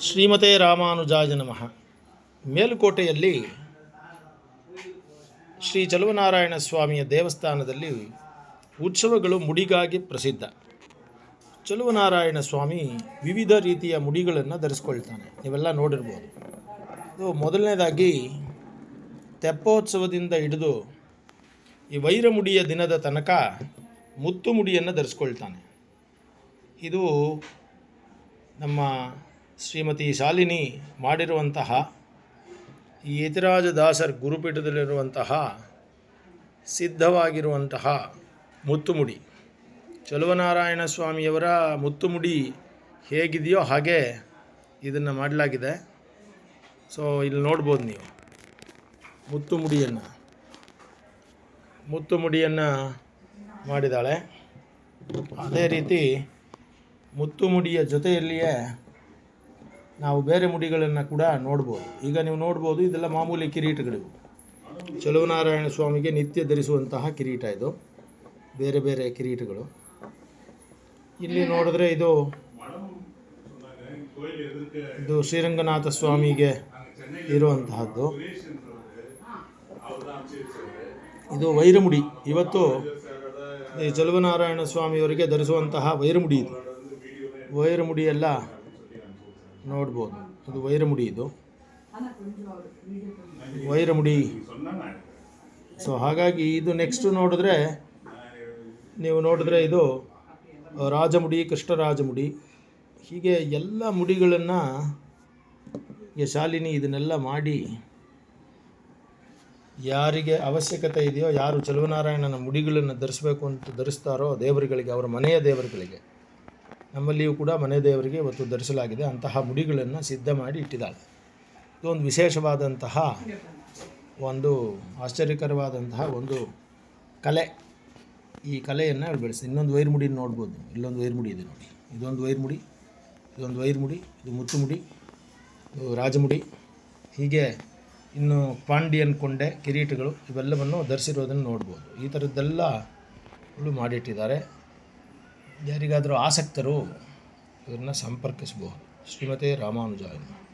ಶ್ರೀಮತೆ ರಾಮಾನುಜಾಯ ನಮಃ. ಮೇಲುಕೋಟೆಯಲ್ಲಿ ಶ್ರೀ ಚಲುವನಾರಾಯಣ ಸ್ವಾಮಿಯ ದೇವಸ್ಥಾನದಲ್ಲಿ ಉತ್ಸವಗಳು ಮುಡಿಗಾಗಿ ಪ್ರಸಿದ್ಧ. ಚಲುವನಾರಾಯಣ ಸ್ವಾಮಿ ವಿವಿಧ ರೀತಿಯ ಮುಡಿಗಳನ್ನು ಧರಿಸ್ಕೊಳ್ತಾನೆ. ನೀವೆಲ್ಲ ನೋಡಿರ್ಬೋದು. ಇದು ಮೊದಲನೇದಾಗಿ ತೆಪ್ಪೋತ್ಸವದಿಂದ ಹಿಡಿದು ಈ ವೈರಮುಡಿಯ ದಿನದ ತನಕ ಮುತ್ತು ಮುಡಿಯನ್ನು ಧರಿಸ್ಕೊಳ್ತಾನೆ. ಇದು ನಮ್ಮ ಶ್ರೀಮತಿ ಶಾಲಿನಿ ಮಾಡಿರುವಂತಹ ಈ ಯತಿರಾಜ ದಾಸರ್ ಗುರುಪೀಠದಲ್ಲಿರುವಂತಹ ಸಿದ್ಧವಾಗಿರುವಂತಹ ಮುತ್ತುಮುಡಿ. ಚಲುವನಾರಾಯಣ ಸ್ವಾಮಿಯವರ ಮುತ್ತುಮುಡಿ ಹೇಗಿದೆಯೋ ಹಾಗೆ ಇದನ್ನು ಮಾಡಲಾಗಿದೆ. ಸೊ ಇಲ್ಲಿ ನೋಡ್ಬೋದು ನೀವು. ಮುತ್ತುಮುಡಿಯನ್ನು. ಮುತ್ತುಮುಡಿಯನ್ನು ಮಾಡಿದ್ದಾಳೆ. ಅದೇ ರೀತಿ ಮುತ್ತುಮುಡಿಯ ಜೊತೆಯಲ್ಲಿಯೇ ನಾವು ಬೇರೆ ಮುಡಿಗಳನ್ನು ಕೂಡ ನೋಡ್ಬೋದು. ಈಗ ನೀವು ನೋಡ್ಬೋದು ಇದೆಲ್ಲ ಮಾಮೂಲಿ ಕಿರೀಟಗಳಿವು. ಚಲುವನಾರಾಯಣ ಸ್ವಾಮಿಗೆ ನಿತ್ಯ ಧರಿಸುವಂತಹ ಕಿರೀಟ ಇದು. ಬೇರೆ ಬೇರೆ ಕಿರೀಟಗಳು. ಇಲ್ಲಿ ನೋಡಿದ್ರೆ ಇದು ಇದು ಶ್ರೀರಂಗನಾಥ ಸ್ವಾಮಿಗೆ ಇರುವಂತಹದ್ದು. ಇದು ವೈರಮುಡಿ. ಇವತ್ತು ಚಲುವನಾರಾಯಣ ಸ್ವಾಮಿಯವರಿಗೆ ಧರಿಸುವಂತಹ ವೈರಮುಡಿ ಇದು. ವೈರಮುಡಿ ಎಲ್ಲ ನೋಡ್ಬೋದು. ಇದು ವೈರಮುಡಿ ಇದು. ವೈರಮುಡಿ. ಸೊ ಹಾಗಾಗಿ ಇದು ನೆಕ್ಸ್ಟ್ ನೋಡಿದ್ರೆ ನೀವು ನೋಡಿದ್ರೆ ಇದು ರಾಜಮುಡಿ ಕೃಷ್ಣರಾಜಮುಡಿ ಹೀಗೆ ಎಲ್ಲ ಮುಡಿಗಳನ್ನು ಈ ಶಾಲಿನಿ ಇದನ್ನೆಲ್ಲ ಮಾಡಿ ಯಾರಿಗೆ ಅವಶ್ಯಕತೆ ಇದೆಯೋ ಯಾರು ಚಲುವನಾರಾಯಣನ ಮುಡಿಗಳನ್ನು ಧರಿಸಬೇಕು ಅಂತ ಧರಿಸ್ತಾರೋ ದೇವರುಗಳಿಗೆ ಅವರ ಮನೆಯ ದೇವರುಗಳಿಗೆ ನಮ್ಮಲ್ಲಿಯೂ ಕೂಡ ಮನೆ ದೇವರಿಗೆ ಇವತ್ತು ಧರಿಸಲಾಗಿದೆ. ಅಂತಹ ಮುಡಿಗಳನ್ನು ಸಿದ್ಧ ಮಾಡಿ ಇಟ್ಟಿದ್ದಾಳೆ. ಇದೊಂದು ವಿಶೇಷವಾದಂತಹ ಒಂದು ಆಶ್ಚರ್ಯಕರವಾದಂತಹ ಒಂದು ಕಲೆ. ಈ ಕಲೆಯನ್ನು ಅವ್ರು ಬೆಳೆಸಿ ಇನ್ನೊಂದು ವೈರ್ಮುಡಿ ನೋಡ್ಬೋದು. ಇಲ್ಲೊಂದು ವೈರ್ಮುಡಿ ಇದೆ ನೋಡಿ. ಇದೊಂದು ವೈರ್ಮುಡಿ ಇದೊಂದು ವೈರ್ಮುಡಿ ಇದು ಮುತ್ತುಮುಡಿ ಇದು ರಾಜಮುಡಿ ಹೀಗೆ ಇನ್ನು ಪಾಂಡಿಯನ್ ಕೊಂಡೆ, ಕಿರೀಟಗಳು ಇವೆಲ್ಲವನ್ನು ಧರಿಸಿರೋದನ್ನು ನೋಡ್ಬೋದು. ಈ ಥರದ್ದೆಲ್ಲ ಮಾಡಿಟ್ಟಿದ್ದಾರೆ. ಯಾರಿಗಾದರೂ ಆಸಕ್ತರು ಇವರನ್ನ ಸಂಪರ್ಕಿಸಬಹುದು. ಶ್ರೀಮತಿ ರಾಮಾನುಜಾಯನ